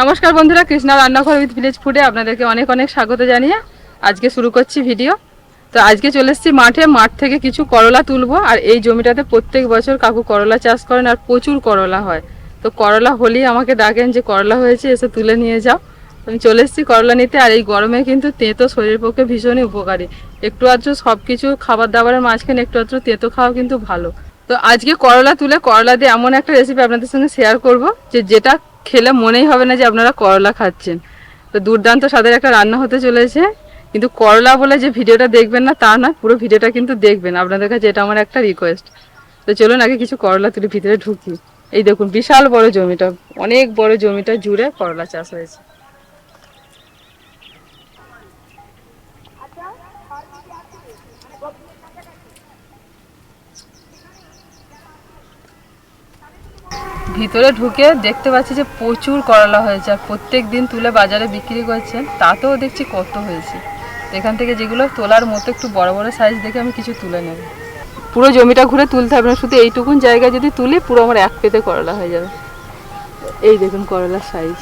নমস্কার বন্ধুরা, কৃষ্ণা রান্নাঘর উইথ ভিলেজ ফুডে আপনাদেরকে অনেক অনেক স্বাগত জানিয়ে আজকে শুরু করছি ভিডিও তো আজকে চলে এসেছি মাঠে, মাঠ থেকে কিছু করলা তুলবো, আর এই জমিটাতে প্রত্যেক বছর কাকু করলা চাষ করেন আর প্রচুর করলা হয়। তো করলা হলেই আমাকে ডাকেন যে করলা হয়েছে, এসে তুলে নিয়ে যাও। আমি চলে এসেছি করলা নিতে, আর এই গরমে কিন্তু তেঁতো শরীরের পক্ষে ভীষণই উপকারী। একটু আধটু সব কিছু খাবার দাবারের মাঝখানে একটু আধটু তেঁতো খাওয়া কিন্তু ভালো। তো আজকে করলা তুলে, করলা দিয়ে এমন একটা রেসিপি আপনাদের সঙ্গে শেয়ার করব, যে যেটা খেলে মনেই হবে না যে আপনারা করলা খাচ্ছেন। তো দুর্দান্ত স্বাদের একটা রান্না হতে চলেছে। কিন্তু করলা বলে যে ভিডিওটা দেখবেন না, তা না, পুরো ভিডিওটা কিন্তু দেখবেন। আপনাদের কাছে এটা আমার একটা রিকোয়েস্ট তো চলুন আগে কিছু করলা তুলে ভিতরে ঢুকি। এই দেখুন, বিশাল বড় জমিটা, অনেক বড় জমিটা জুড়ে করলা চাষ হয়েছে। ভিতরে ঢুকে দেখতে পাচ্ছি যে প্রচুর করলা হয়েছে আর প্রত্যেক দিন তুলে বাজারে বিক্রি করছেন তাতেও দেখছি কত হয়েছে। এখান থেকে যেগুলো তোলার মতো একটু বড় বড় সাইজ দেখে আমি কিছু তুলে নেব। পুরো জমিটা ঘুরে তুলতে হবে না, শুধু এইটুকুন জায়গা যদি তুলি পুরো আমার এক পেতে করলা হয়ে যাবে। এই দেখুন করলার সাইজ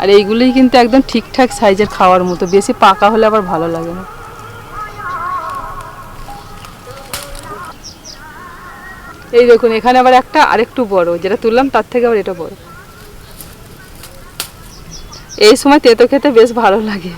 আর এইগুলোই কিন্তু একদম ঠিকঠাক সাইজের খাওয়ার মতো, বেশি পাকা হলে আবার ভালো লাগে না। এই দেখুন, এখানে আবার একটা আরেকটু বড়, যেটা তুললাম তার থেকে আবার এটা বড়। এই সময় তেতো খেতে বেশ ভালো লাগে।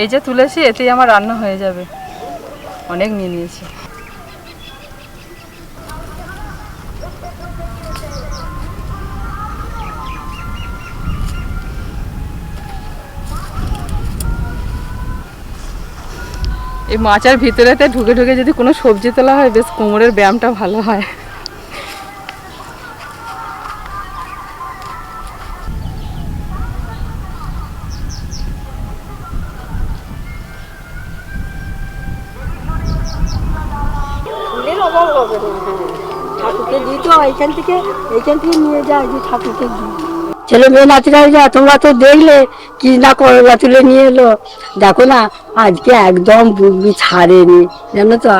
এই যে তুলেছি এতেই আমার রান্না হয়ে যাবে। অনেক নিয়ে নিয়েছি। এই মাচার ভিতরেতে ঢুকে ঢুকে যদি কোনো সবজি তোলা হয়, বেশ কোমরের ব্যায়ামটা ভালো হয়। ঠাকুরকে দিই তো, এইখান থেকে এইখান থেকে নিয়ে যায় যে ঠাকুরকে দিই। ছেলে মেয়ে নাতিরা যা, তোমরা তো দেখলে কি না করলা তুলে নিয়ে এলো। দেখো না, আজকে একদম বুগবি ছাড়েনি, জানো তো?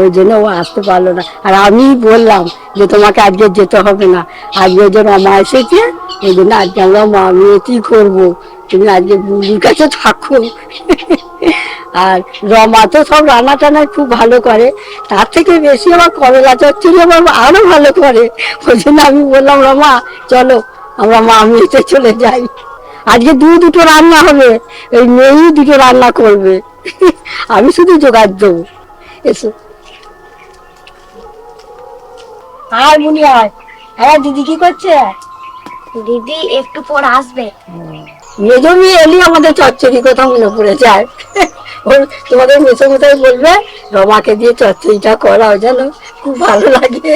ওই জন্য ও আসতে পারল না। আর আমি বললাম যে তোমাকে আজকে যেতে হবে না। আজকে যে মামা এসেছে ওই জন্য আজকে আমরা মা মেয়ে কি করব? তুমি আজকে বুগির কাছে থাকো। আর রমা তো সব রান্না টান্না খুব ভালো করে। তার থেকে বেশি আমার করলা চচ্চড়ি আমার আরও ভালো করে। ওই জন্য আমি বললাম, রমা, চলো আমরা মা মেয়েতে চলে যাই। আজকে দু দুটো রান্না হবে এই মেয়েই দুটো রান্না করবে। আমি শুধু জোগাড় দেবো। এসো। আর মুনি আয়। হ্যাঁ দিদি কি করছে? দিদি একটু পর আসবে। মেজো মেয়ে এলি আমাদের চচ্চড়ি কথা মনে পড়ে যায়। ওর তোমাদের মেসো কোথায় বলবে রমাকে দিয়ে চচ্চড়িটা করাও জানো খুব ভালো লাগে।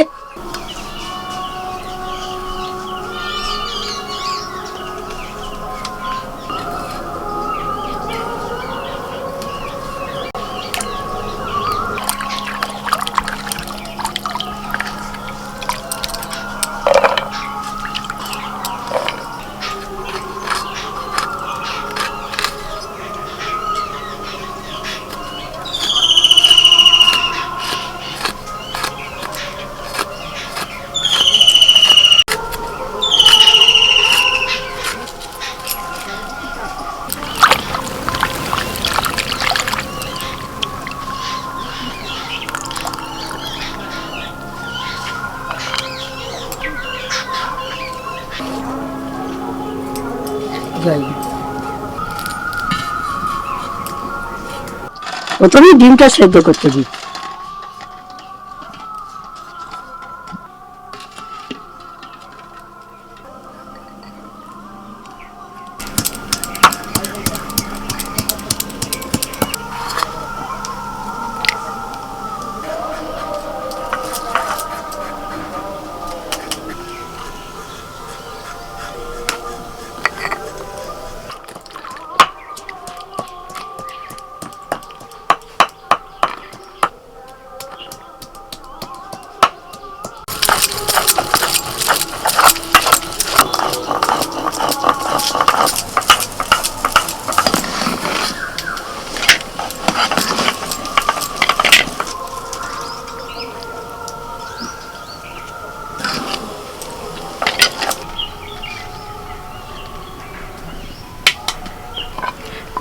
প্রথমে ডিমটা সেদ্ধ করতে দিই।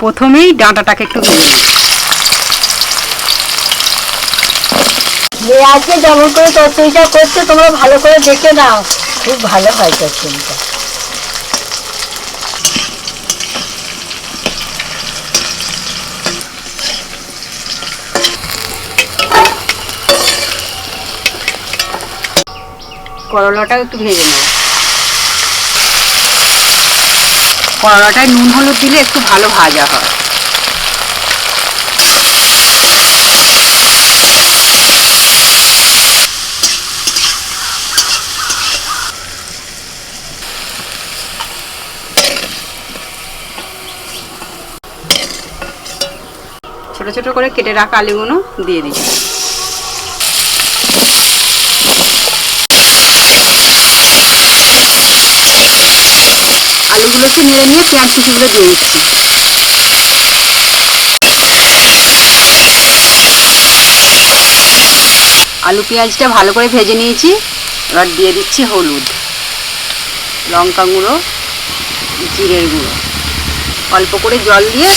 প্রথমেই ডাঁটাটাকে একটু ভেজে নেব আজকে যেমন করে তরকারিটা করছে তোমরা ভালো করে দেখে নাও। খুব ভালো হয় তরকারিটা। করলাটা একটু ভেজে নেব। করলাটায় নুন হলুদ দিলে একটু ভালো ভাজা হয়। ছোট ছোট করে কেটে রাখা আলুগুলো দিয়ে দিচ্ছি। আলুগুলোকে নেড়ে নিয়ে পেঁয়াজ কুচিগুলো দিয়ে দিচ্ছি। আলু পেঁয়াজটা ভালো করে ভেজে নিয়েছি। এবার দিয়ে দিচ্ছি হলুদ, লঙ্কা গুঁড়ো, জিরের গুঁড়ো। অল্প করে জল দিয়ে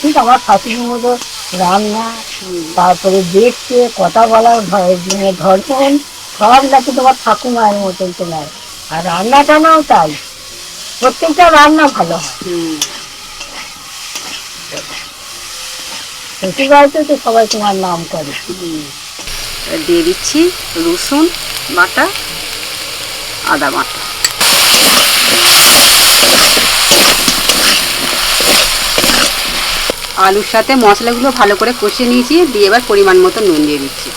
ঠিক আমার শাশুড়ির মতো রান্না, তারপরে দেখতে, কথা বলার মানে ধর্মন সব নাকি তোমার ঠাকুমায়ের মতন তোমার। আর রান্না টানাও তাই। প্রত্যেকটা রান্না ভালো হয়। তো সবাই তোমার নাম করে। দিয়ে দিচ্ছি রসুন বাটা, আদা বাটা। আলুর সাথে মশলাগুলো ভালো করে কষিয়ে নিয়েছি, দিয়ে এবার পরিমাণ মতো নুন দিয়ে দিচ্ছি।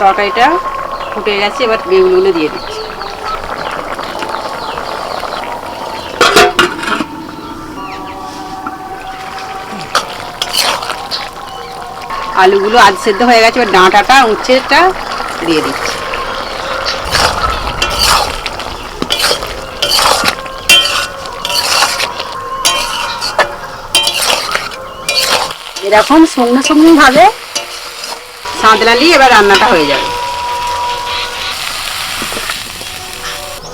তরকারিটা ফুটে গেছে, এবার বেগুনগুলো দিয়ে দিচ্ছি। আলুগুলো আধ সেদ্ধ হয়ে গেছে, এবার ডাঁটাটা উচ্ছেটা দিয়ে দিচ্ছি। এরকম শুকনো শুকনো ভাবে সাঁতলালি এবার রান্নাটা হয়ে যাবে।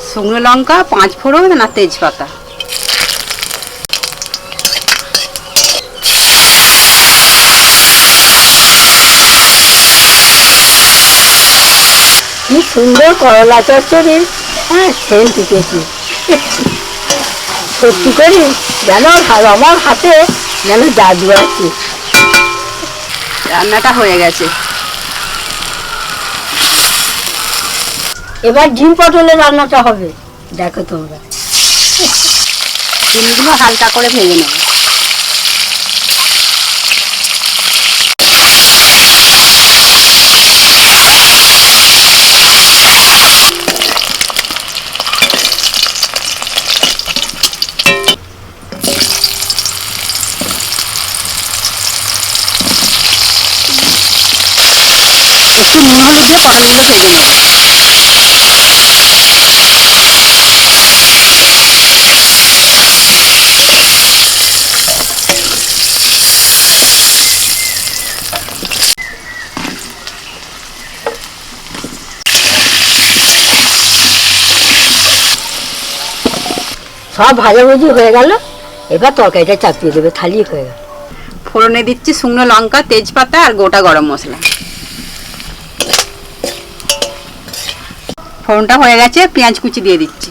শুকনো লঙ্কা পাঁচ ফোড়ন না তেজপাতা। কি সুন্দর করলা চচ্চড়ি। হ্যাঁ সেন টিকেছি সত্যি করি যেন আমার হাতে যেন জাদু আছে। রান্নাটা হয়ে গেছে। এবার ডিম পটলের রান্নাটা হবে। দেখো তোমরা। ডিমগুলো হালকা করে ভেজে নেব। একটু নুন হলুদ দিয়ে পটলগুলো ভেজে নেব সব ভাজাভুজি হয়ে গেল। এবার তরকারিটা চাপিয়ে দেবে থালি হয়ে গেল। ফোড়নে দিচ্ছি শুকনো লঙ্কা, তেজপাতা আর গোটা গরম মশলা। ফোড়নটা হয়ে গেছে, পেঁয়াজ কুচি দিয়ে দিচ্ছি।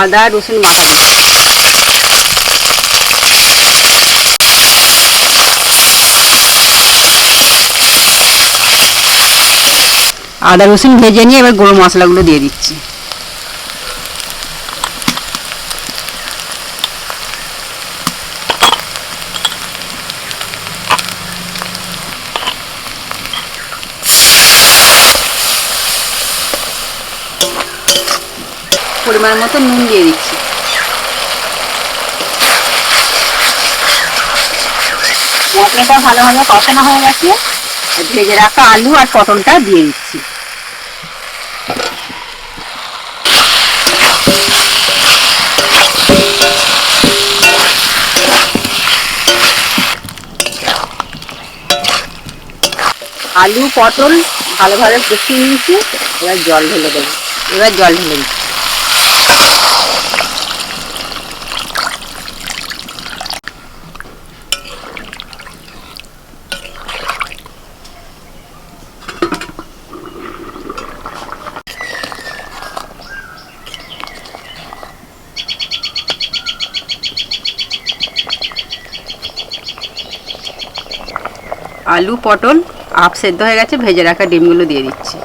আদা, রসুন বাটা। দিচ্ছি আদা, রসুন ভেজে নিয়ে এবার গরম মশলাগুলো দিয়ে দিচ্ছি। পরিমাণ মতো নুন দিয়ে দিচ্ছি। মশলাটা ভালোভাবে কষানো হয়ে গেছে। ভেজে রাখা আলু আর পটলটা দিয়ে দিচ্ছি। আলু, পটল ভালোভাবে কষিয়ে নিয়েছি। এবার জল ঢেলে দেবো। এবার জল ঢেলে দিচ্ছি। আলু, পটল আপ সেদ্ধ হয়ে গেছে, ভেজে রাখা ডিমগুলো দিয়ে দিচ্ছি।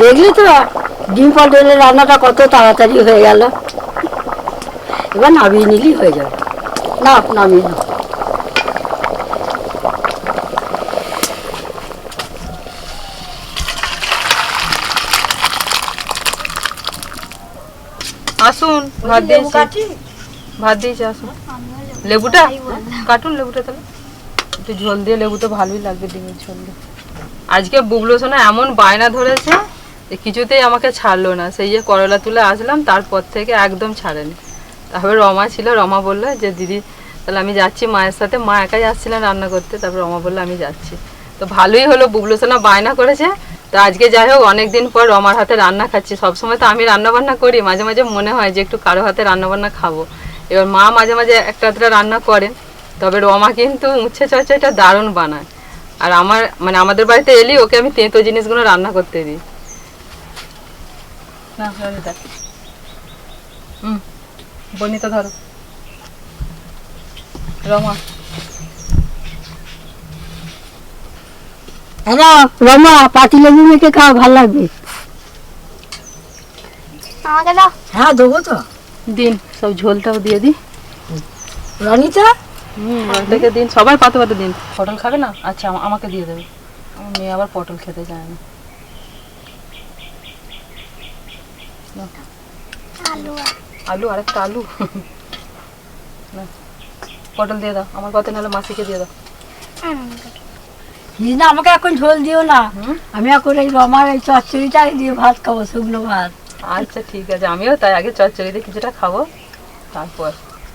দেখলি তো, ডিম পটলের রান্নাটা কত তাড়াতাড়ি হয়ে গেল। এবার নামিয়ে নিলেই হয়ে যাবে। না নামিয়ে নাও আসুন ভাত দিয়েছি। ভাত দিয়েছি আসুন লেবুটা? কাটুন লেবুটা তাহলে। একটু ঝোল দিয়ে লেবু তো ভালোই লাগবে ডিমের ঝোল দিয়ে। আজকে বুবলো সোনা এমন বায়না ধরেছে যে কিছুতেই আমাকে ছাড়লো না। সেই যে করলা তুলে আসলাম তারপর থেকে একদম ছাড়েনি। তারপরে রমা ছিল রমা বলল যে দিদি তাহলে আমি যাচ্ছি মায়ের সাথে। মা একাই আসছিলেন রান্না করতে। তারপর রমা বলল আমি যাচ্ছি। তো ভালোই হলো বুবলু সোনা বায়না করেছে। তো আজকে যাই হোক, অনেকদিন পর রমার হাতে রান্না খাচ্ছি। সবসময় তো আমি রান্নাবান্না করি, মাঝে মাঝে মনে হয় যে একটু কারও হাতে রান্নাবান্না খাব। এবার মা মাঝে মাঝে একটা আধটা রান্না করেন, তবে রমা কিন্তু উচ্ছে চর্চাটা দারুণ বানায়। আর আমার মানে আমাদের বাড়িতে এলি ওকে আমি তেঁতো জিনিসগুলো রান্না করতে দিই। হুম ধরো। রমা হ্যাঁ রমা পাতি লেবু মেখে খাওয়া ভালো লাগবে। আমাকে দাও। হ্যাঁ দেবো তো। দিন সব ঝোলটাও দিয়ে দিই। রনিতা হুম দিন সবাই পাতে পাতে দিন। পটল খাবে না? আচ্ছা আমা- আমাকে দিয়ে দেবে। আমার মেয়ে আবার পটল খেতে চায় না। আলু আলু আরেকটা আলু। না, পটল দিয়ে দাও। আমার কথা নাহলে মাসিকে দিয়ে দাও। না আমাকে এখন ঝোল দিও না। আমি এখন এই রমার এই চচ্চড়িটাই দিয়ে ভাত খাব শুকনো ভাত। আচ্ছা ঠিক আছে। আমিও তাই আগে চচ্চড়ি দিয়ে কিছুটা খাব তারপর।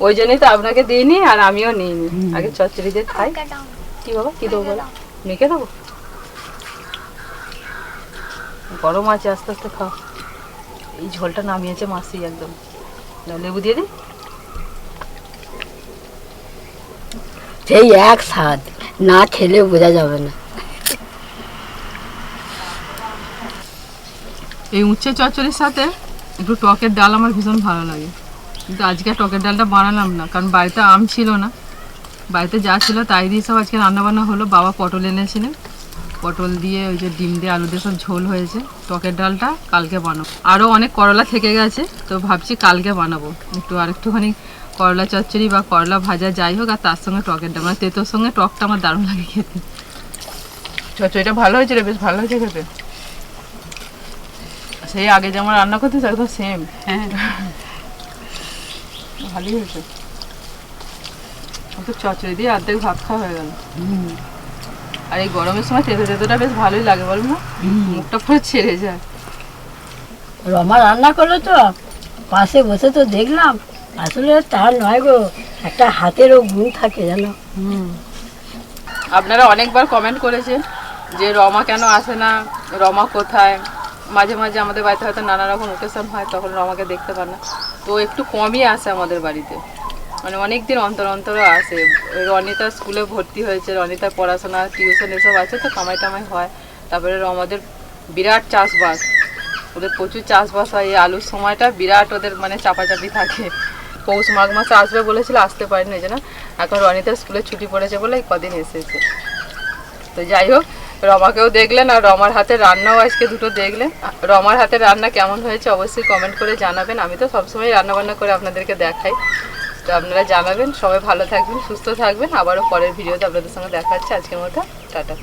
ওই জন্যই তো আপনাকে দিইনি আর আমিও নিইনি। আগে চচ্চড়ি দিয়ে খাই কি বাবা কি দেবো বলো? মেখে দেবো? গরম আছে আস্তে আস্তে খাও। এই ঝোলটা নামিয়েছে মাসি একদম। লেবু দিয়ে দিই। সেই এক স্বাদ। না খেলে বোঝা যাবে না। এই উচ্ছে চচ্চড়ির সাথে একটু টকের ডাল আমার ভীষণ ভালো লাগে। কিন্তু আজকে টকের ডালটা বানালাম না, কারণ বাড়িতে আম ছিল না। বাড়িতে যা ছিল তাই দিয়ে সব আজকে রান্নাবান্না হলো। বাবা পটল এনেছিলেন। পটল দিয়ে ওই যে ডিম দিয়ে আলু দিয়ে সব ঝোল হয়েছে। টকের ডালটা কালকে বানাবো। আরও অনেক করলা থেকে গেছে, তো ভাবছি কালকে বানাবো। একটু আর একটুখানি করলা চচ্চড়ি বা করলা ভাজা যাই হোক আর তার সঙ্গে টকের ডাল। মানে তেতোর সঙ্গে টকটা আমার দারুণ লাগে খেতে। চচ্চড়িটা ভালো হয়েছে রে বেশ ভালো হয়েছে খেতে। সেই আগে যেমন রান্না করতে একদম সেম হ্যাঁ। ভালোই হয়েছে। তো চচড়ি দিয়ে অর্ধেক ভাত খাওয়া হয়ে গেল। আর এই গরমের সময় তেতো তেতোটা বেশ ভালোই লাগে বল না? মুখটা পুরো ছেড়ে যায়। রমা রান্না করল তো পাশে বসে তো দেখলাম। আসলে তার নয় গো, একটা হাতেরও গুণ থাকে জানো। আপনারা অনেকবার কমেন্ট করেছেন যে রমা কেন আসে না, রমা কোথায়? মাঝে মাঝে আমাদের বাড়িতে হয়তো নানা রকম ওকেশন হয়, তখন রমাকে দেখতে পান না। তো একটু কমই আসে আমাদের বাড়িতে। মানে অনেক দিন অন্তর অন্তর আসে। রনিতা স্কুলে ভর্তি হয়েছে, রনিতার পড়াশোনা টিউশন এসব আছে তো, কামাই টামাই হয়। তারপরে আমাদের বিরাট চাষবাস। ওদের প্রচুর চাষবাস হয়, এই আলুর সময়টা বিরাট ওদের মানে চাপাচাপি থাকে। পৌষ মাঘ মাসে আসবে বলেছিল, আসতে পারেনি এই জন্য। এখন রনিতার স্কুলে ছুটি পড়েছে বলে কদিন এসেছে। তো যাই হোক, রমাকেও দেখলেন আর রমার হাতে রান্নাও আজকে দুটো দেখলেন। রমার হাতে রান্না কেমন হয়েছে অবশ্যই কমেন্ট করে জানাবেন। আমি তো সবসময় রান্না বান্না করে আপনাদেরকে দেখাই। তো আপনারা জানাবেন। সবাই ভালো থাকবেন, সুস্থ থাকবেন। আবারও পরের ভিডিওতে আপনাদের সঙ্গে দেখা হচ্ছে। আজকের মতো, টাটা।